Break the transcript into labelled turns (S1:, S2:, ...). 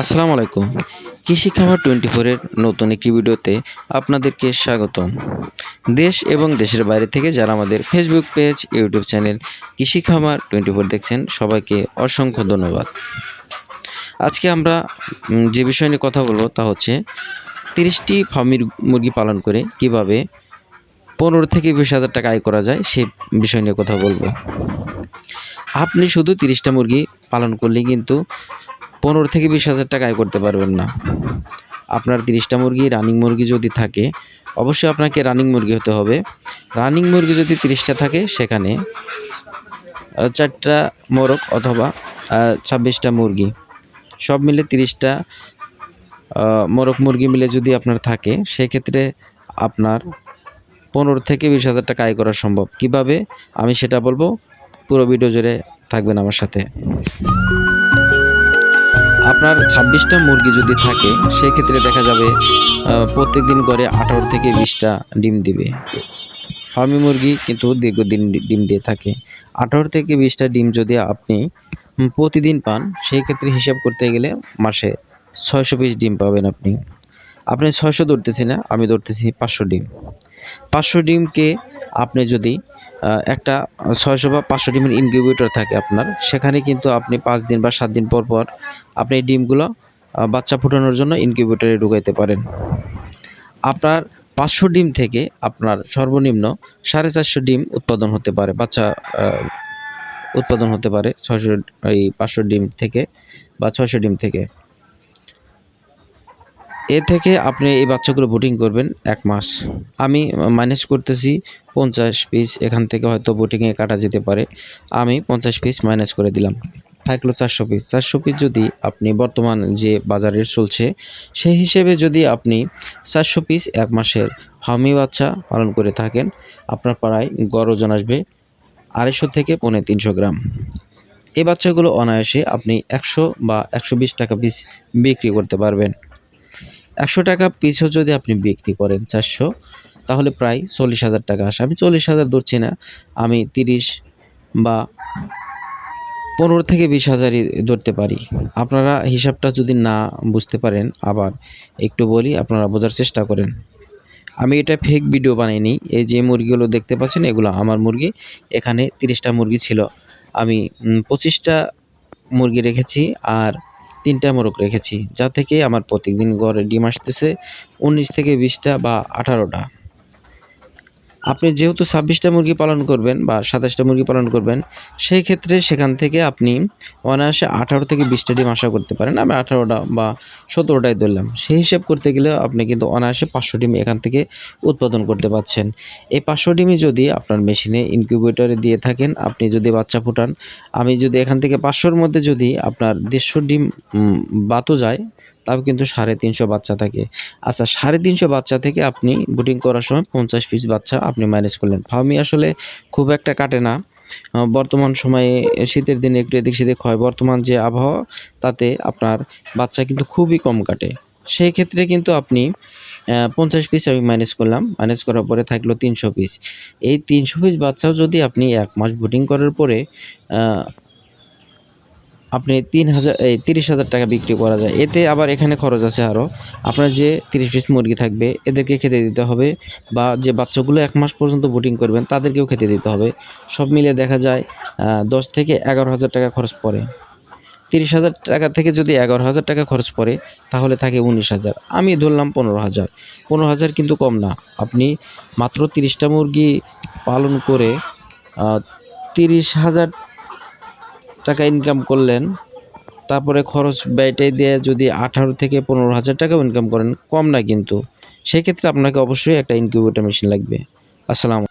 S1: আসসালামু আলাইকুম। কৃষি খামার টোয়েন্টি ফোরের নতুন একটি ভিডিওতে আপনাদেরকে স্বাগতম। দেশ এবং দেশের বাইরে থেকে যারা আমাদের ফেসবুক পেজ ইউটিউব চ্যানেল কৃষি খামার টোয়েন্টি ফোর দেখছেন, সবাইকে অসংখ্য ধন্যবাদ। আজকে আমরা যে বিষয় নিয়ে কথা বলব তা হচ্ছে তিরিশটি ফার্মির মুরগি পালন করে কীভাবে পনেরো থেকে বিশ হাজার টাকা আয় করা যায় সেই বিষয় নিয়ে কথা বলব। আপনি শুধু তিরিশটা মুরগি পালন করলেই কিন্তু পনেরো থেকে বিশ হাজার টাকা আয় করতে পারবেন না। আপনার তিরিশটা মুরগি রানিং মুরগি যদি থাকে, অবশ্যই আপনাকে রানিং মুরগি হতে হবে। রানিং মুরগি যদি তিরিশটা থাকে, সেখানে চারটা মোরগ অথবা ছাব্বিশটা মুরগি, সব মিলে তিরিশটা মোরগ মুরগি মিলে যদি আপনার থাকে, সেক্ষেত্রে আপনার পনেরো থেকে বিশ হাজার টাকা আয় করা সম্ভব। কীভাবে? আমি সেটা বলব, পুরো ভিডিও জুড়ে থাকবেন আমার সাথে। আপনার ছাব্বিশটা মুরগি যদি থাকে, সেক্ষেত্রে দেখা যাবে প্রত্যেক দিন করে আঠারো থেকে বিশটা ডিম দিবে। ফার্মি মুরগি কিন্তু দীর্ঘদিন ডিম দিয়ে থাকে। আঠারো থেকে বিশটা ডিম যদি আপনি প্রতিদিন পান সেই ক্ষেত্রে হিসাব করতে গেলে মাসে ছয়শো পিস ডিম পাবেন আপনি। আপনি ছয়শো ধরতেছি না, আমি ধরতেছি পাঁচশো ডিম। পাঁচশো ডিমকে আপনি যদি একটা ছয়শো বা পাঁচশো ডিমের ইনকিউবেটর থাকে আপনার, সেখানে কিন্তু আপনি পাঁচ দিন বা সাত দিন পর পর আপনি এই ডিমগুলো বাচ্চা ফোটানোর জন্য ইনকিউবেটরে ঢুকাইতে পারেন। আপনার পাঁচশো ডিম থেকে আপনার সর্বনিম্ন সাড়ে চারশো ডিম উৎপাদন হতে পারে, বাচ্চা উৎপাদন হতে পারে ছয়শো, এই পাঁচশো ডিম থেকে বা ছয়শো ডিম থেকে। এ থেকে আপনি এই বাচ্চাগুলো বুটিং করবেন এক মাস। আমি মাইনাস করতেছি পঞ্চাশ পিস এখান থেকে হয়তো বুটিংয়ে কাটা যেতে পারে। আমি পঞ্চাশ পিস মাইনাস করে দিলাম। থাকল চারশো পিস চারশো পিস যদি আপনি বর্তমান যে বাজারে চলছে, সেই হিসেবে যদি আপনি চারশো পিস এক মাসের ফার্মি বাচ্চা পালন করে থাকেন, আপনার পাড়ায় গড় ওজন আসবে আড়াইশো থেকে পৌনে তিনশো গ্রাম। এই বাচ্চাগুলো অনায়াসে আপনি একশো বা একশো বিশ টাকা পিস বিক্রি করতে পারবেন। একশো টাকা পিছও যদি আপনি বিক্রি করেন চারশো, তাহলে প্রায় চল্লিশ হাজার টাকা আসে। আমি চল্লিশ হাজার ধরছি না, আমি তিরিশ বা পনেরো থেকে বিশ হাজারই ধরতে পারি। আপনারা হিসাবটা যদি না বুঝতে পারেন, আবার একটু বলি, আপনারা বোঝার চেষ্টা করেন। আমি এটা ফেক ভিডিও বানাইনি, এই যে মুরগিগুলো দেখতে পাচ্ছেন, এগুলো আমার মুরগি, এখানে তিরিশটা মুরগি ছিল। আমি পঁচিশটা মুরগি রেখেছি, আর তিনটা মোরগ রেখেছি, যা থেকে আমার প্রতিদিন গড়ে ডিম আসতেছে, উনিশ থেকে বিশটা বা আঠারোটা। আপনি যেহেতু ছাব্বিশটা মুরগি পালন করবেন বা সাতাশটা মুরগি পালন করবেন, সেই ক্ষেত্রে সেখান থেকে আপনি অনায়াসে আঠারো থেকে বিশটা ডিম আশা করতে পারেন। আমি আঠারোটা বা সতেরোটাই ধরলাম। সেই হিসাব করতে গেলে আপনি কিন্তু অনায়াসে পাঁচশো ডিম এখান থেকে উৎপাদন করতে পারছেন। এই পাঁচশো ডিমই যদি আপনার মেশিনে, ইনকিউবেটরে দিয়ে থাকেন, আপনি যদি বাচ্চা ফুটান, আমি যদি এখান থেকে পাঁচশোর মধ্যে যদি আপনার দেড়শো ডিম বাতো যায় তাও কিন্তু সাড়ে তিনশো বাচ্চা থাকে। আচ্ছা সাড়ে তিনশো বাচ্চা থেকে আপনি বুটিং করার সময় পঞ্চাশ পিস বাচ্চা আপনি ম্যানেজ করলেন। ফার্মি আসলে খুব একটা কাটে না। বর্তমান সময়ে শীতের দিনে একটু এদিক সেদিক হয়। বর্তমান যে আবহাওয়া, তাতে আপনার বাচ্চা কিন্তু খুবই কম কাটে। সেই ক্ষেত্রে কিন্তু আপনি পঞ্চাশ পিস আমি ম্যানেজ করলাম। ম্যানেজ করার পরে থাকল তিনশো পিস এই তিনশো পিস বাচ্চাও যদি আপনি এক মাস বুটিং করার পরে আপনি তিন হাজার, এই তিরিশ হাজার টাকা বিক্রি করা যায়। এতে আবার এখানে খরচ আছে আরও আপনার যে তিরিশ পিস মুরগি থাকবে, এদেরকে খেতে দিতে হবে বা যে বাচ্চাগুলো এক মাস পর্যন্ত বুটিং করবেন, তাদেরকেও খেতে দিতে হবে। সব মিলে দেখা যায় দশ থেকে এগারো হাজার টাকা খরচ পড়ে। তিরিশ হাজার টাকা থেকে যদি এগারো হাজার টাকা খরচ পড়ে, তাহলে থাকে উনিশ হাজার। আমি ধরলাম পনেরো হাজার। পনেরো হাজার কিন্তু কম না। আপনি মাত্র তিরিশটা মুরগি পালন করে তিরিশ হাজার টাকা ইনকাম করলেন, তারপরে খরচ ব্যয়টাই দিয়ে যদি আঠারো থেকে পনেরো হাজার টাকাও ইনকাম করেন, কম না কিন্তু। সেক্ষেত্রে আপনাকে অবশ্যই একটা ইনকিউবেটর মেশিন লাগবে। আসসালাম